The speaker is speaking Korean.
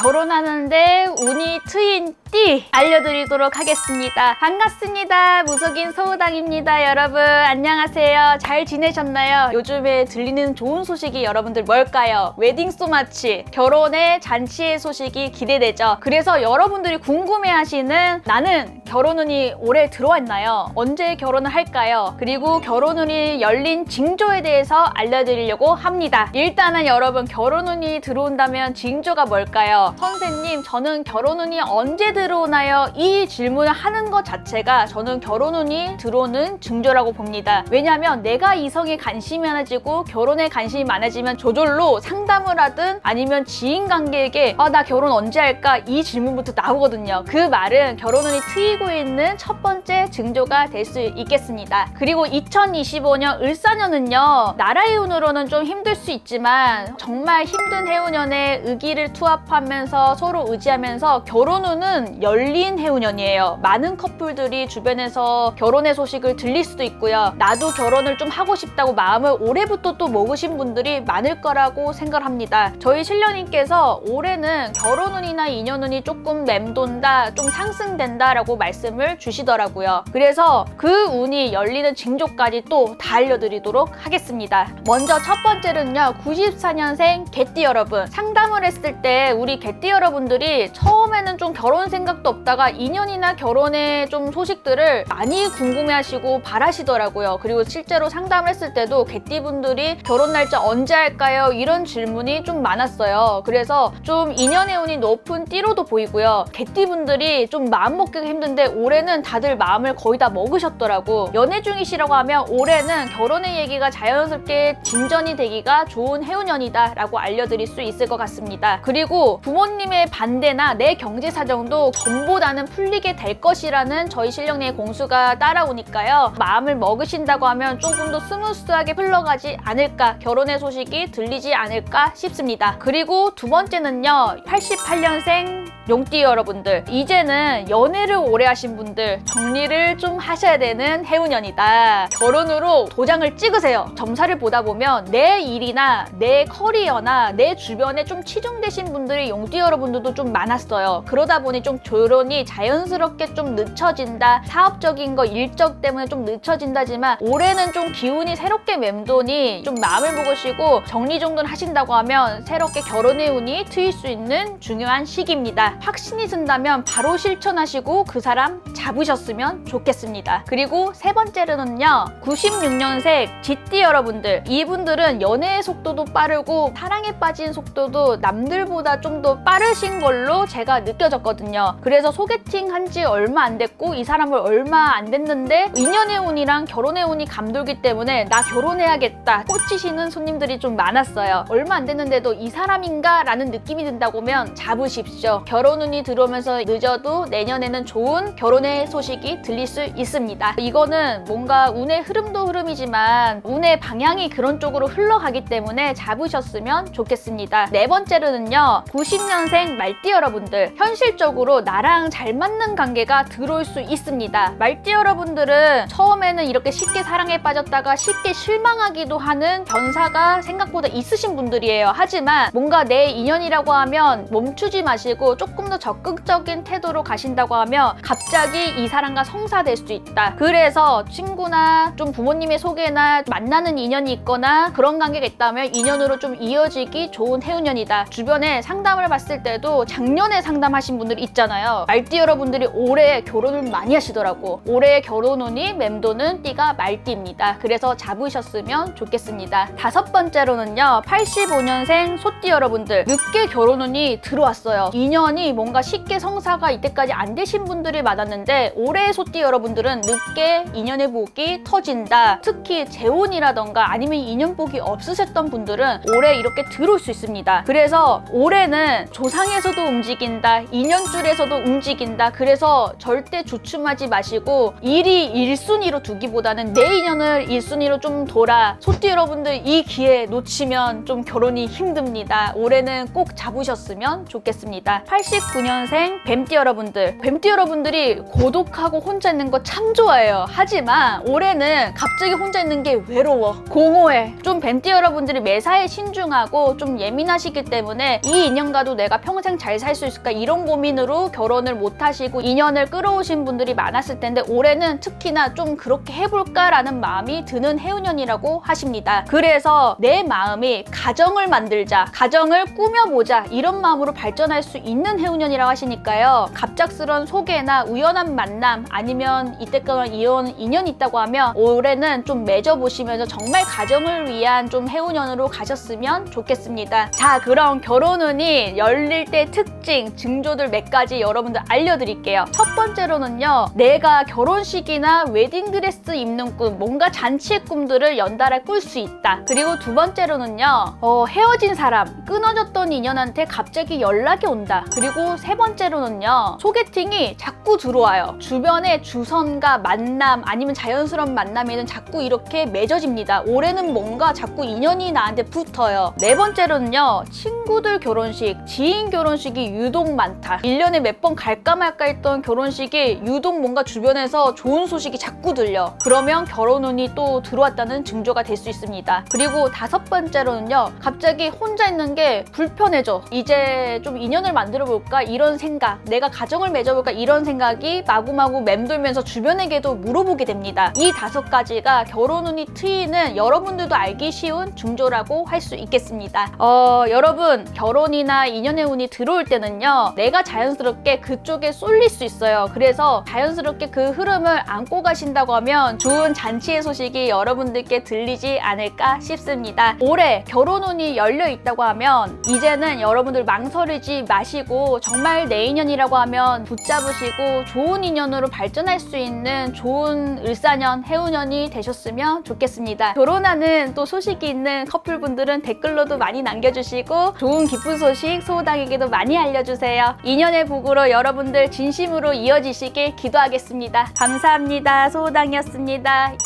결혼하는데 운이 트인 띠 알려드리도록 하겠습니다. 반갑습니다. 무속인 소우당입니다. 여러분 안녕하세요. 잘 지내셨나요? 요즘에 들리는 좋은 소식이 여러분들 뭘까요? 웨딩 소마치 결혼의 잔치의 소식이 기대되죠. 그래서 여러분들이 궁금해하시는 나는 결혼운이 올해 들어왔나요? 언제 결혼을 할까요? 그리고 결혼운이 열린 징조에 대해서 알려드리려고 합니다. 일단은 여러분 결혼운이 들어온다면 징조가 뭘까요? 선생님 저는 결혼운이 언제 들 어오나요? 이 질문을 하는 것 자체가 저는 결혼운이 들어오는 징조라고 봅니다. 왜냐하면 내가 이성에 관심이 많아지고 결혼에 관심이 많아지면 저절로 상담을 하든 아니면 지인 관계에게 아 나 결혼 언제 할까 이 질문부터 나오거든요. 그 말은 결혼운이 트이고 있는 첫 번째 징조가 될 수 있겠습니다. 그리고 2025년 을사년은요 나라의 운으로는 좀 힘들 수 있지만 정말 힘든 해운년에 의기를 투합하면서 서로 의지하면서 결혼운은 열린 해운년이에요. 많은 커플들이 주변에서 결혼의 소식을 들릴 수도 있고요. 나도 결혼을 좀 하고 싶다고 마음을 올해부터 또 먹으신 분들이 많을 거라고 생각합니다. 저희 신령님께서 올해는 결혼운이나 인연운이 조금 맴돈다, 좀 상승된다라고 말씀을 주시더라고요. 그래서 그 운이 열리는 징조까지 또 다 알려드리도록 하겠습니다. 먼저 첫 번째는요, 94년생 개띠 여러분. 상담을 했을 때 우리 개띠 여러분들이 처음에는 좀 결혼 생 각도 없다가 인연이나 결혼의 좀 소식들을 많이 궁금해하시고 바라시더라고요. 그리고 실제로 상담을 했을 때도 개띠 분들이 결혼 날짜 언제 할까요? 이런 질문이 좀 많았어요. 그래서 좀 인연의 운이 높은 띠로도 보이고요. 개띠 분들이 좀 마음 먹기가 힘든데 올해는 다들 마음을 거의 다 먹으셨더라고. 연애 중이시라고 하면 올해는 결혼의 얘기가 자연스럽게 진전이 되기가 좋은 해운년이다라고 알려드릴 수 있을 것 같습니다. 그리고 부모님의 반대나 내 경제 사정도 전보다는 풀리게 될 것이라는 저희 신령님의 공수가 따라오니까요. 마음을 먹으신다고 하면 조금 더 스무스하게 흘러가지 않을까, 결혼의 소식이 들리지 않을까 싶습니다. 그리고 두 번째는요, 88년생 용띠 여러분들. 이제는 연애를 오래 하신 분들, 정리를 좀 하셔야 되는 해운년이다. 결혼으로 도장을 찍으세요. 점사를 보다 보면 내 일이나 내 커리어나 내 주변에 좀 치중되신 분들이 용띠 여러분들도 좀 많았어요. 그러다 보니 좀 결혼이 자연스럽게 좀 늦춰진다. 사업적인 거 일적 때문에 좀 늦춰진다지만 올해는 좀 기운이 새롭게 맴도니 좀 마음을 먹으시고 정리정돈 하신다고 하면 새롭게 결혼의 운이 트일 수 있는 중요한 시기입니다. 확신이 든다면 바로 실천하시고 그 사람 잡으셨으면 좋겠습니다. 그리고 세 번째로는요. 96년생 GT 여러분들. 이분들은 연애의 속도도 빠르고 사랑에 빠진 속도도 남들보다 좀 더 빠르신 걸로 제가 느껴졌거든요. 그래서 소개팅 한 지 얼마 안 됐고 이 사람을 얼마 안 됐는데 인연의 운이랑 결혼의 운이 감돌기 때문에 나 결혼해야겠다 꽂히시는 손님들이 좀 많았어요. 얼마 안 됐는데도 이 사람인가 라는 느낌이 든다고 하면 잡으십시오. 결혼 운이 들어오면서 늦어도 내년에는 좋은 결혼의 소식이 들릴 수 있습니다. 이거는 뭔가 운의 흐름도 흐름이지만 운의 방향이 그런 쪽으로 흘러가기 때문에 잡으셨으면 좋겠습니다. 네 번째로는요. 90년생 말띠 여러분들 현실적으로 나랑 잘 맞는 관계가 들어올 수 있습니다. 말띠 여러분들은 처음에는 이렇게 쉽게 사랑에 빠졌다가 쉽게 실망하기도 하는 변사가 생각보다 있으신 분들이에요. 하지만 뭔가 내 인연이라고 하면 멈추지 마시고 조금 더 적극적인 태도로 가신다고 하면 갑자기 이 사람과 성사될 수 있다. 그래서 친구나 좀 부모님의 소개나 만나는 인연이 있거나 그런 관계가 있다면 인연으로 좀 이어지기 좋은 해운년이다. 주변에 상담을 봤을 때도 작년에 상담하신 분들이 있잖아요. 말띠 여러분들이 올해 결혼을 많이 하시더라고. 올해 결혼운이 맴도는 띠가 말띠입니다. 그래서 잡으셨으면 좋겠습니다. 다섯 번째로는요. 85년생 소띠 여러분들 늦게 결혼운이 들어왔어요. 인연이 뭔가 쉽게 성사가 이때까지 안 되신 분들이 많았는데 올해 소띠 여러분들은 늦게 인연의 복이 터진다. 특히 재혼이라던가 아니면 인연 복이 없으셨던 분들은 올해 이렇게 들어올 수 있습니다. 그래서 올해는 조상에서도 움직인다. 인연줄에 서도 움직인다. 그래서 절대 주춤하지 마시고 일이 1순위로 두기보다는 내 인연을 1순위로 좀 돌아. 소띠 여러분들 이 기회 놓치면 좀 결혼이 힘듭니다. 올해는 꼭 잡으셨으면 좋겠습니다. 89년생 뱀띠 여러분들. 뱀띠 여러분들이 고독하고 혼자 있는 거 참 좋아해요. 하지만 올해는 갑자기 혼자 있는 게 외로워. 공허해. 좀 뱀띠 여러분들이 매사에 신중하고 좀 예민하시기 때문에 이 인연과도 내가 평생 잘 살 수 있을까 이런 고민으로 결혼을 못 하시고 인연을 끌어오신 분들이 많았을 텐데 올해는 특히나 좀 그렇게 해볼까라는 마음이 드는 해운년이라고 하십니다. 그래서 내 마음이 가정을 만들자, 가정을 꾸며보자 이런 마음으로 발전할 수 있는 해운년이라고 하시니까요. 갑작스런 소개나 우연한 만남 아니면 이때까지 이혼 인연이 있다고 하면 올해는 좀 맺어보시면서 정말 가정을 위한 좀 해운년으로 가셨으면 좋겠습니다. 자, 그럼 결혼운이 열릴 때 특징, 징조들 몇 가지 여러분들 알려드릴게요. 첫 번째로는요, 내가 결혼식이나 웨딩드레스 입는 꿈, 뭔가 잔치의 꿈들을 연달아 꿀 수 있다. 그리고 두 번째로는요, 어, 헤어진 사람, 끊어졌던 인연한테 갑자기 연락이 온다. 그리고 세 번째로는요, 소개팅이 자꾸 들어와요. 주변에 주선과 만남, 아니면 자연스러운 만남에는 자꾸 이렇게 맺어집니다. 올해는 뭔가 자꾸 인연이 나한테 붙어요. 네 번째로는요, 친구들 결혼식, 지인 결혼식이 유독 많다. 1년에 몇 번 갈까 말까 했던 결혼식이 유독 뭔가 주변에서 좋은 소식이 자꾸 들려. 그러면 결혼운이 또 들어왔다는 징조가 될 수 있습니다. 그리고 다섯 번째로는요, 갑자기 혼자 있는 게 불편해져. 이제 좀 인연을 만들어 볼까? 이런 생각, 내가 가정을 맺어볼까? 이런 생각이 마구마구 맴돌면서 주변에게도 물어보게 됩니다. 이 다섯 가지가 결혼운이 트이는 여러분들도 알기 쉬운 징조라고 할 수 있겠습니다. 어, 여러분, 결혼이나 인연의 운이 들어올 때는요, 내가 자연스럽게 그쪽에 쏠릴 수 있어요. 그래서 자연스럽게 그 흐름을 안고 가신다고 하면 좋은 잔치의 소식이 여러분들께 들리지 않을까 싶습니다. 올해 결혼운이 열려 있다고 하면 이제는 여러분들 망설이지 마시고 정말 내 인연이라고 하면 붙잡으시고 좋은 인연으로 발전할 수 있는 좋은 을사년, 해운년이 되셨으면 좋겠습니다. 결혼하는 또 소식이 있는 커플분들은 댓글로도 많이 남겨주시고 좋은 기쁜 소식 소호당에게도 많이 알려주세요. 인연의 복으로 여러분들 진심으로 이어지시길 기도하겠습니다. 감사합니다. 소호당이었습니다.